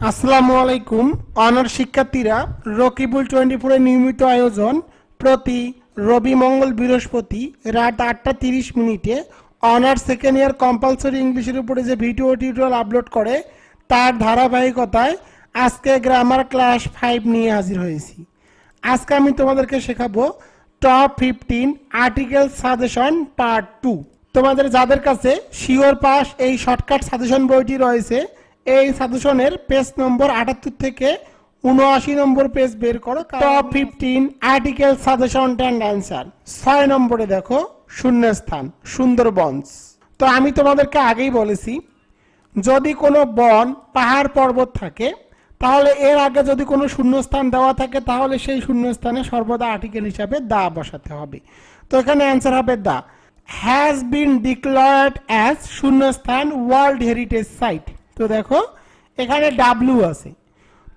আসসালামু আলাইকুম। অনার শিক্ষার্থীরা, রকিবুল টোয়েন্টি ফোরের নিয়মিত আয়োজন প্রতি রবি মঙ্গল বৃহস্পতি রাত আটটা তিরিশ মিনিটে অনার সেকেন্ড ইয়ার কম্পালসরি ইংলিশের উপরে যে ভিডিও টিউটোরিয়াল আপলোড করে, তার ধারাবাহিকতায় আজকে গ্রামার ক্লাস ফাইভ নিয়ে হাজির হয়েছি। আজকে আমি তোমাদেরকে শেখাবো top fifteen article suggestion part two তোমাদের যাদের কাছে শিওর পাস এই শর্টকাট সাজেশন বইটি রয়েছে এই সাজেশনের পেজ নম্বর আটাত্তর থেকে উনআশি নম্বর পেজ বের করো top fifteen article suggestion and answer ছয় নম্বরে দেখো শূন্যস্থান সুন্দরবনস তো আমি তোমাদেরকে আগেই বলেছি যদি কোনো বন পাহাড় পর্বত থাকে তাহলে এর আগে যদি কোনো শূন্যস্থান দেওয়া থাকে তাহলে সেই শূন্যস্থানে সর্বদা আর্টিকেল হিসাবে দা বসাতে হবে। তো এখানে অ্যান্সার হবে the. Has been declared as শূন্যস্থান ওয়ার্ল্ড হেরিটেজ সাইট তো দেখো, এখানে ডাব্লিউ আছে।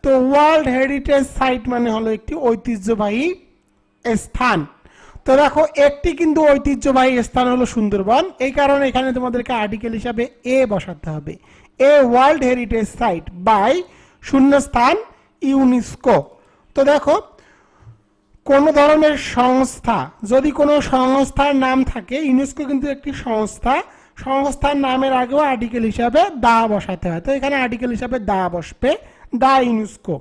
তো ওয়ার্ল্ড হেরিটেজ সাইট মানে হলো একটি ঐতিহ্যবাহী স্থান। তো দেখো, একটি কিন্তু ঐতিহ্যবাহী স্থান হলো সুন্দরবন। এই কারণে এখানে তোমাদেরকে আর্টিকেল হিসাবে এ বসাতে হবে। A world heritage site by শূন্যস্থান ইউনেস্কো তো দেখো, কোন ধরনের সংস্থা, যদি কোনো সংস্থার নাম থাকে ইউনেস্কো কিন্তু একটি সংস্থা সংস্থার নামের আগেও আর্টিকেল হিসাবে দা বসাতে হয়। তো এখানে আর্টিকেল হিসাবে দা বসবে। দা ইউনেস্কো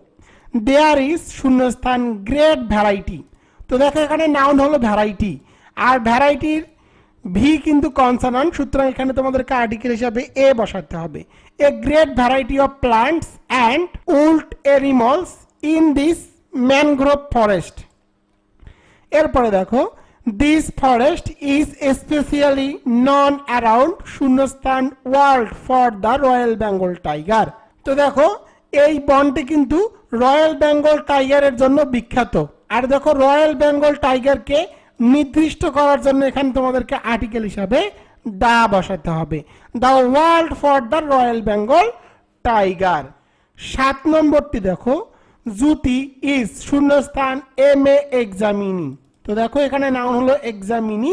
দেয়ার ইজ শূন্যস্থান গ্রেট ভ্যারাইটি তো দেখো এখানে নাউন হলো ভ্যারাইটি আর ভ্যারাইটির ভি কিন্তু কনসানান্ট সুতরাং এখানে তোমাদেরকে আর্টিকেল হিসাবে এ বসাতে হবে। A great variety of plants and wild animals in this mangrove forest এরপরে দেখো this forest is specially known around শূন্যস্থান world for the royal Bengal tiger তো দেখো, এই বনটি কিন্তু রয়্যাল বেঙ্গল টাইগারের জন্য বিখ্যাত। আর দেখো রয়্যাল বেঙ্গল টাইগারকে নির্দিষ্ট করার জন্য এখানে তোমাদেরকে আর্টিকেল হিসাবে দা বসাতে হবে। The world for the royal Bengal tiger সাত নম্বরটি দেখো জুতি ইজ শূন্যস্থান এম এ এক্সামিনি তো দেখো, এখানে নাম হলো এক্সামিনি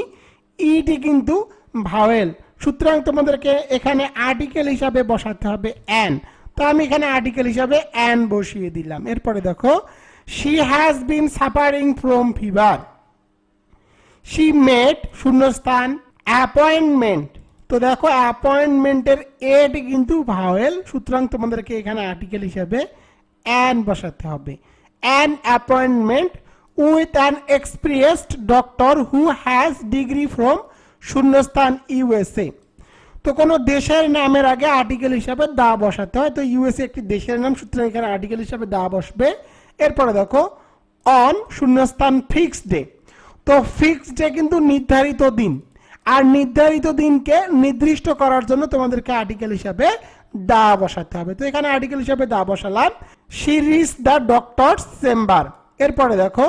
ইটি কিন্তু ভাওয়েল সুতরাং তোমাদেরকে এখানে আর্টিকেল হিসাবে বসাতে হবে অ্যান তো আমি এখানে আর্টিকেল হিসাবে অ্যান বসিয়ে দিলাম। এরপরে দেখো she has been suffering from fever she met শূন্যস্থান অ্যাপয়েন্টমেন্ট তো দেখো অ্যাপয়েন্টমেন্টের এটি কিন্তু ভাওয়েল সুতরাং তোমাদেরকে এখানে আর্টিকেল হিসাবে অ্যান বসাতে হবে। An appointment with an experienced doctor who has degree from শূন্যস্থান ইউএসএ তো কোনো দেশের নামের আগে আর্টিকেল হিসাবে দা বসাতে হয়। তো ইউএসএ একটি দেশের নাম, সুতরাং এখানে আর্টিকেল হিসাবে দা বসবে। এরপরে দেখো অন শূন্যস্থান ফিক্সড ডে তো ফিক্সড ডে কিন্তু নির্ধারিত দিন। আর নির্ধারিত দিনকে নির্দিষ্ট করার জন্য তোমাদেরকে আর্টিকেল হিসাবে দা বসাতে হবে। তো এখানে আর্টিকেল হিসাবে দা বসালাম। সিরিজ দ্য ডক্টরস চেম্বার এরপরে দেখো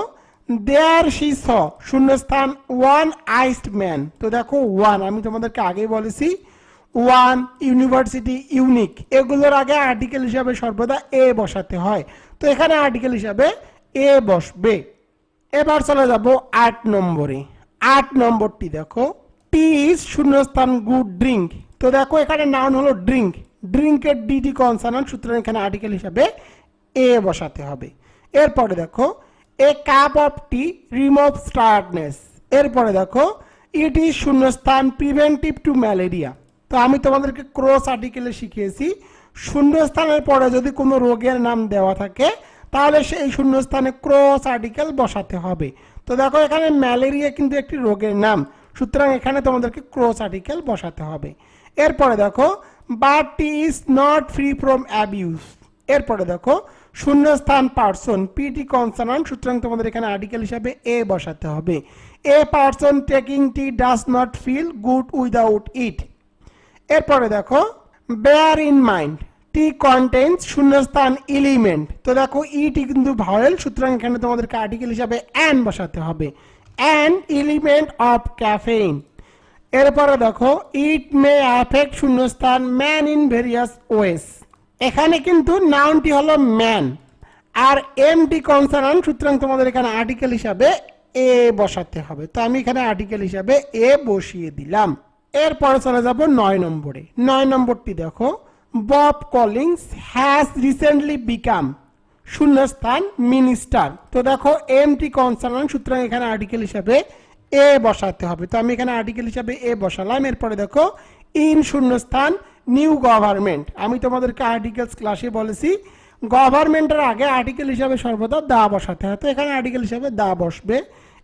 দেয়ার শি স শূন্যস্থান ওয়ান আইসড ম্যান তো দেখো ওয়ান আমি তোমাদেরকে আগেই বলেছি ওয়ান ইউনিভার্সিটি ইউনিক এগুলোর আগে আর্টিকেল হিসাবে সর্বদা এ বসাতে হয়। তো এখানে আর্টিকেল হিসাবে এ বসবে। এবার চলে যাব আট নম্বরে। আট নম্বরটি দেখো টি ইজ শূন্যস্থান গুড ড্রিঙ্ক তো দেখো, এখানে নাউন হলো ড্রিঙ্ক ড্রিঙ্কের ডিটি কনসানান সুতরাং এখানে আর্টিকেল হিসাবে এ বসাতে হবে। এরপরে দেখো a cup of tea remove tiredness এরপরে দেখো ইট ইজ শূন্যস্থান প্রিভেন্টিভ টু ম্যালেরিয়া তো আমি তোমাদেরকে ক্রস আর্টিকেলে শিখিয়েছি, শূন্যস্থানের পরে যদি কোনো রোগের নাম দেওয়া থাকে, তাহলে সেই শূন্যস্থানে ক্রস আর্টিকেল বসাতে হবে। তো দেখো, এখানে ম্যালেরিয়া কিন্তু একটি রোগের নাম, সুতরাং এখানে তোমাদেরকে ক্রস আর্টিকেল বসাতে হবে। এরপরে দেখো but tea is not free from abuse এরপরে দেখো শূন্যস্থান পার্সন পিটি কনসানান সুতরাং তোমাদের এখানে আর্টিকেল হিসাবে এ বসাতে হবে। A person taking tea does not feel good without it এরপরে দেখো bear in mind tea contains শূন্যস্থান এলিমেন্ট তো দেখো ইটি কিন্তু ভাওয়েল সুতরাং এখানে তোমাদেরকে আর্টিকেল হিসাবে অ্যান বসাতে হবে। অ্যান এলিমেন্ট অফ ক্যাফেইন এরপরে দেখো ইট মে অ্যাফেক্ট শূন্যস্থান ম্যান ইন ভেরিয়াস ওয়েস এখানে কিন্তু নাউনটি হলো ম্যান আর এম টি কনসার্ন সুতরাং তোমাদের এখানে আর্টিকেল হিসাবে এ বসাতে হবে। তো আমি এখানে আর্টিকেল হিসাবে এ বসিয়ে দিলাম। এরপরে চলে যাব নয় নম্বরে। নয় নম্বরটি দেখো Bob Collings has recently become শূন্যস্থান মিনিস্টার তো দেখো এমটি কনসার্ন সুতরাং এখানে আর্টিকেল হিসাবে এ বসাতে হবে। তো আমি এখানে আর্টিকেল হিসাবে এ বসালাম। এরপরে দেখো ইন শূন্যস্থান নিউ গভর্নমেন্ট। আমি তোমাদেরকে আর্টিকেলস ক্লাসে বলেছি, গভর্নমেন্টের আগে আর্টিকেল হিসাবে সর্বদা দা বসাতে হয়। তো এখানে আর্টিকেল হিসাবে দা বসবে।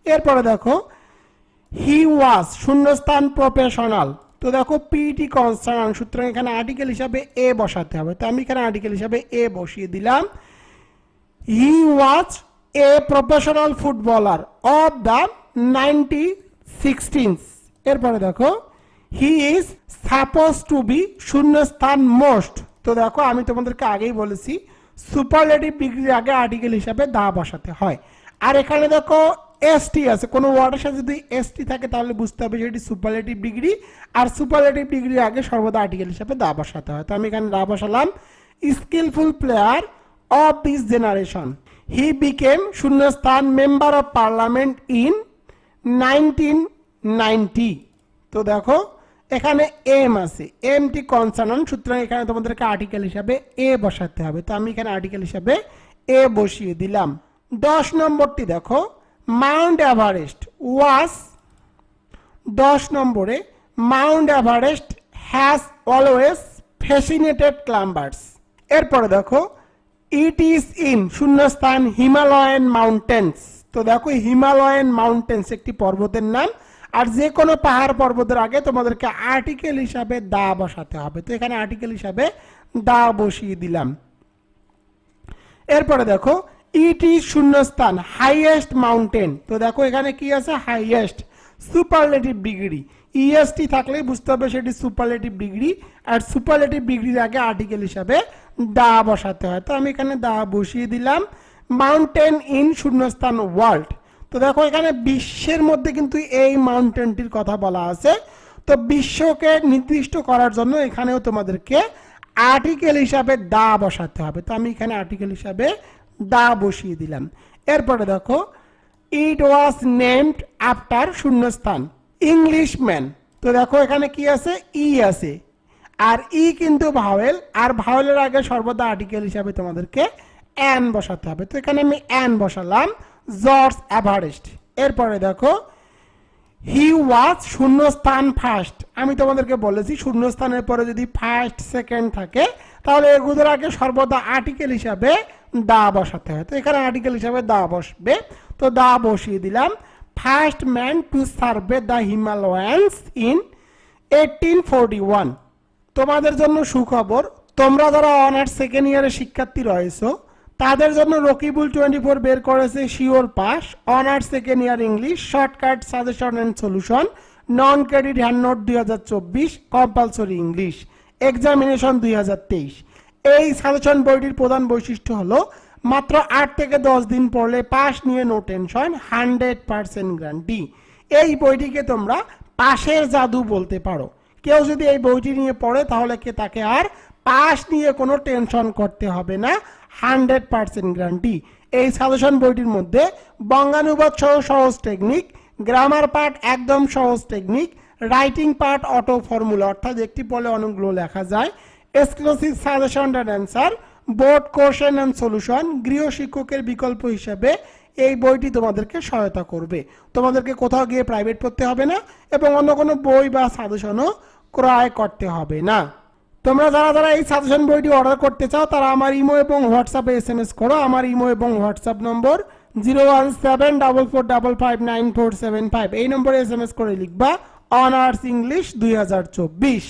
এরপরে দেখো হি ওয়াজ শূন্যস্থান প্রফেশনাল তো দেখো পিটি কনসার্ন সুতরাং এখানে আর্টিকেল হিসাবে এ বসাতে হবে। তো আমি এখানে আর্টিকেল হিসাবে এ বসিয়ে দিলাম। He was a professional footballer of the nineteen sixties এরপরে দেখো he is supposed to be শূন্যস্থান মোস্ট তো দেখো, আমি তোমাদেরকে আগেই বলেছি সুপারলেটিভ ডিগ্রির আগে আর্টিকেল হিসাবে দা বসাতে হয়। আর এখানে দেখো এসটি আছে। কোনো ওয়ার্ডের সাথে যদি এসটি থাকে, তাহলে বুঝতে হবে সেটি সুপারলেটিভ ডিগ্রি আর সুপারলেটিভ ডিগ্রির আগে সর্বদা আর্টিকেল হিসাবে দা বসাতে হয়। তো আমি এখানে দা বসালাম। Skilful player of this generation he became শূন্যস্থান member of parliament in nineteen ninety তো দেখো এখানে এম আছে। এমটি কনসার্ন সুতরাং এখানে তোমাদেরকে আর্টিকেল হিসাবে এ বসাতে হবে। তো আমি এখানে আর্টিকেল হিসাবে এ বসিয়ে দিলাম। দশ নম্বরটি দেখো। মাউন্ট এভারেস্ট ওয়াস দশ নম্বরে Mount Everest has always fascinated climbers এরপরে দেখো ইট ইজ ইন শূন্যস্থান হিমালয়ান মাউন্টেন্স তো দেখো হিমালয়ান মাউন্টেন্স একটি পর্বতের নাম। আর যে কোনো পাহাড় পর্বতের আগে তোমাদেরকে আর্টিকেল হিসাবে দা বসাতে হবে। তো এখানে আর্টিকেল হিসাবে দা বসিয়ে দিলাম। এরপরে দেখো ইট ইজ শূন্যস্থান হাইয়েস্ট মাউন্টেন তো দেখো এখানে কি আছে? হাইয়েস্ট সুপারলেটিভ ডিগ্রি ইএসটি থাকলে বুঝতে হবে সেটি সুপারলেটিভ ডিগ্রি আর সুপারলেটিভ ডিগ্রির আগে আর্টিকেল হিসাবে দা বসাতে হয়। তো আমি এখানে দা বসিয়ে দিলাম। মাউন্টেন ইন শূন্যস্থান ওয়ার্ল্ড তো দেখো, এখানে বিশ্বের মধ্যে কিন্তু এই মাউন্টেনটির কথা বলা আছে। তো বিশ্বকে নির্দিষ্ট করার জন্য এখানেও তোমাদেরকে আর্টিকেল হিসাবে দা বসাতে হবে। তো আমি এখানে আর্টিকেল হিসাবে দা বসিয়ে দিলাম। এরপরে দেখো ইট ওয়াজ নেমড আফটার শূন্যস্থান ইংলিশম্যান তো দেখো, এখানে কি আছে? ই আছে। আর ই কিন্তু ভাওয়েল আর ভাওয়েলের আগে সর্বদা আর্টিকেল হিসাবে তোমাদেরকে অ্যান বসাতে হবে। তো এখানে আমি অ্যান বসালাম। জর্জ অ্যাভারেস্ট এরপরে দেখো হি ওয়াজ শূন্যস্থান ফার্স্ট আমি তোমাদেরকে বলেছি, শূন্যস্থানের পরে যদি ফার্স্ট সেকেন্ড থাকে, তাহলে এগুলোর আগে সর্বদা আর্টিকেল হিসাবে দা বসাতে হয়। তো এখানে আর্টিকেল হিসাবে দা বসবে। তো দা বসিয়ে দিলাম। First man to survey the Himalayas in eighteen forty one তোমাদের জন্য সুখবর, তোমরা যারা অনার্স সেকেন্ড ইয়ারের শিক্ষার্থী রয়েছো তাদের জন্য রকিবুল টোয়েন্টি ফোর বের করেছে sure pass honours second year English shortcut suggestion and solution non credit hand note দুই হাজার চব্বিশ কম্পালসরি ইংলিশ এক্সামিনেশন দুই হাজার তেইশ। এই সাজেশন বইটির প্রধান বৈশিষ্ট্য হলো, মাত্র আট থেকে দশ দিন পড়লে পাস নিয়ে no tension hundred percent guarantee এই বইটিকে তোমরা পাশের জাদু বলতে পারো। কেউ যদি এই বইটি নিয়ে পড়ে, তাহলে কে তাকে আর পাস নিয়ে কোনো টেনশন করতে হবে না। Hundred percent guarantee. এই সাজেশন বইটির মধ্যে বঙ্গানুবাদ সহ সহজ টেকনিক গ্রামার পার্ট একদম সহজ technique writing part auto formula অর্থাৎ একটি পলে অনেকগুলো লেখা যায়। Exclusive suggestion and answer board question and solution গৃহ শিক্ষকের বিকল্প হিসেবে এই বইটি তোমাদেরকে সহায়তা করবে। তোমাদেরকে কোথাও গিয়ে প্রাইভেট পড়তে হবে না এবং অন্য কোনো বই বা সাজেশনও ক্রয় করতে হবে না। তোমরা যারা যারা এই সাজেশন বইটি অর্ডার করতে চাও, তারা আমার ইমো এবং হোয়াটসঅ্যাপে এস এম এস করো। আমার ইমো এবং WhatsApp number zero one seven double four double five nine four seven five এই নম্বরে এস এম এস করে লিখবা অনার্স ইংলিশ দুই হাজার চব্বিশ।